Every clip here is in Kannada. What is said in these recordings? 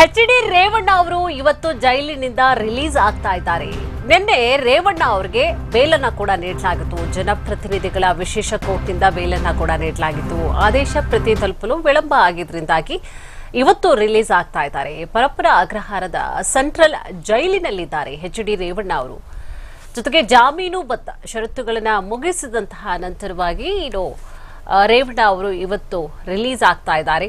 ಎಚ್ ಡಿ ರೇವಣ್ಣ ಅವರು ಇವತ್ತು ಜೈಲಿನಿಂದ ರಿಲೀಸ್ ಆಗ್ತಾ ಇದ್ದಾರೆ. ನಿನ್ನೆ ರೇವಣ್ಣ ಅವರಿಗೆ ಬೇಲನ್ನ ಕೂಡ ನೀಡಲಾಗಿತ್ತು. ಜನಪ್ರತಿನಿಧಿಗಳ ವಿಶೇಷ ಕೋರ್ಟ್ನಿಂದ ಬೇಲನ್ನ ಕೂಡ ನೀಡಲಾಗಿತ್ತು. ಆದೇಶ ಪ್ರತಿ ತಲುಪಲು ವಿಳಂಬ ಆಗಿದ್ರಿಂದಾಗಿ ಇವತ್ತು ರಿಲೀಸ್ ಆಗ್ತಾ ಇದ್ದಾರೆ. ಪರಪ್ಪನ ಅಗ್ರಹಾರದ ಸೆಂಟ್ರಲ್ ಜೈಲಿನಲ್ಲಿದ್ದಾರೆ ಎಚ್ ಡಿ ರೇವಣ್ಣ ಅವರು. ಜೊತೆಗೆ ಜಾಮೀನು ಬದ್ಧ ಷರತ್ತುಗಳನ್ನು ಮುಗಿಸಿದಂತಹ ನಂತರವಾಗಿ ಇನ್ನು ರೇವಣ್ಣ ಅವರು ಇವತ್ತು ರಿಲೀಸ್ ಆಗ್ತಾ ಇದ್ದಾರೆ.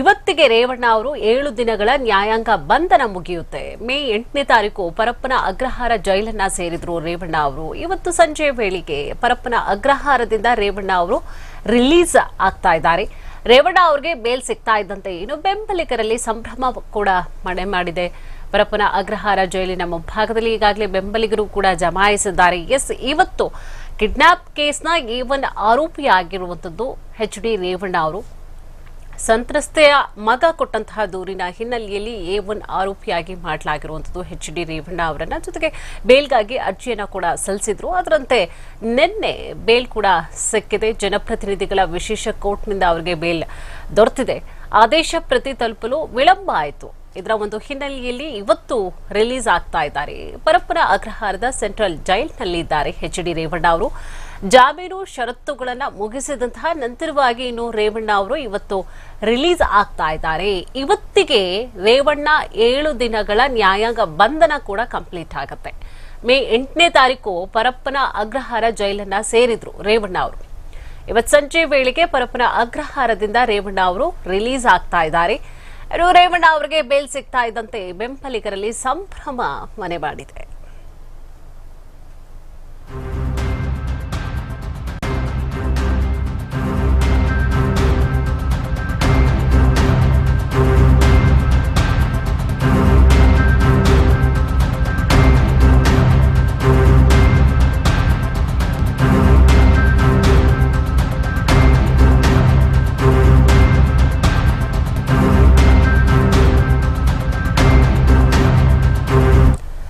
ಇವತ್ತಿಗೆ ರೇವಣ್ಣ ಅವರು ಏಳು ದಿನಗಳ ನ್ಯಾಯಾಂಗ ಬಂಧನ ಮುಗಿಯುತ್ತೆ. ಮೇ ಎಂಟನೇ ತಾರೀಕು ಪರಪ್ಪನ ಅಗ್ರಹಾರ ಜೈಲನ್ನ ಸೇರಿದ್ರು ರೇವಣ್ಣ ಅವರು. ಇವತ್ತು ಸಂಜೆ ವೇಳೆಗೆ ಪರಪ್ಪನ ಅಗ್ರಹಾರದಿಂದ ರೇವಣ್ಣ ಅವರು ರಿಲೀಸ್ ಆಗ್ತಾ ಇದ್ದಾರೆ. ರೇವಣ್ಣ ಅವ್ರಿಗೆ ಬೇಲ್ ಸಿಗ್ತಾ ಇದ್ದಂತೆ ಏನು ಬೆಂಬಲಿಗರಲ್ಲಿ ಸಂಭ್ರಮ ಕೂಡ ಮನೆ ಮಾಡಿದೆ. ಪರಪ್ಪನ ಅಗ್ರಹಾರ ಜೈಲಿನ ಮುಂಭಾಗದಲ್ಲಿ ಈಗಾಗಲೇ ಬೆಂಬಲಿಗರು ಕೂಡ ಜಮಾಯಿಸಿದ್ದಾರೆ. ಎಸ್, ಇವತ್ತು ಕಿಡ್ನಾಪ್ ಕೇಸ್ನ ಈ ಒನ್ ಆರೋಪಿಯಾಗಿರುವಂಥದ್ದು ಎಚ್ ಡಿ ರೇವಣ್ಣ ಅವರು. ಸಂತ್ರಸ್ತೆಯ ಮಗ ಕೊಟ್ಟಂತಹ ದೂರಿನ ಹಿನ್ನೆಲೆಯಲ್ಲಿ ಎ ಒನ್ ಆರೋಪಿಯಾಗಿ ಮಾಡಲಾಗಿರುವಂತದ್ದು ಎಚ್ ಡಿ ರೇವಣ್ಣ ಅವರನ್ನ. ಜೊತೆಗೆ ಬೇಲ್ಗಾಗಿ ಅರ್ಜಿಯನ್ನು ಕೂಡ ಸಲ್ಲಿಸಿದ್ರು. ಅದರಂತೆ ನಿನ್ನೆ ಬೇಲ್ ಕೂಡ ಸಿಕ್ಕಿದೆ. ಜನಪ್ರತಿನಿಧಿಗಳ ವಿಶೇಷ ಕೋರ್ಟ್ನಿಂದ ಅವರಿಗೆ ಬೇಲ್ ದೊರೆತಿದೆ. ಆದೇಶ ಪ್ರತಿ ತಲುಪಲು ವಿಳಂಬ ಆಯಿತು. ಇದರ ಒಂದು ಹಿನ್ನೆಲೆಯಲ್ಲಿ ಇವತ್ತು ರಿಲೀಸ್ ಆಗ್ತಾ ಇದ್ದಾರೆ. ಪರಪ್ಪನ ಅಗ್ರಹಾರದ ಸೆಂಟ್ರಲ್ ಜೈಲ್ನಲ್ಲಿದ್ದಾರೆ ಎಚ್ ಡಿ ರೇವಣ್ಣ ಅವರು. ಜಾಮೀನು ಷರತ್ತುಗಳನ್ನು ಮುಗಿಸಿದಂತಹ ನಂತರವಾಗಿ ಇನ್ನು ರೇವಣ್ಣ ಅವರು ಇವತ್ತು ರಿಲೀಸ್ ಆಗ್ತಾ ಇದ್ದಾರೆ. ಇವತ್ತಿಗೆ ರೇವಣ್ಣ ಏಳು ದಿನಗಳ ನ್ಯಾಯಾಂಗ ಬಂಧನ ಕೂಡ ಕಂಪ್ಲೀಟ್ ಆಗುತ್ತೆ. ಮೇ ಎಂಟನೇ ತಾರೀಕು ಪರಪ್ಪನ ಅಗ್ರಹಾರ ಜೈಲನ್ನ ಸೇರಿದ್ರು ರೇವಣ್ಣ ಅವರು. ಇವತ್ತು ಸಂಜೆ ವೇಳೆಗೆ ಪರಪ್ಪನ ಅಗ್ರಹಾರದಿಂದ ರೇವಣ್ಣ ಅವರು ರಿಲೀಸ್ ಆಗ್ತಾ ಇದ್ದಾರೆ. ರೇವಣ್ಣ ಅವರಿಗೆ ಬೇಲ್ ಸಿಗ್ತಾ ಇದ್ದಂತೆ ಬೆಂಬಲಿಗರಲ್ಲಿ ಸಂಭ್ರಮ ಮನೆ ಮಾಡಿದೆ.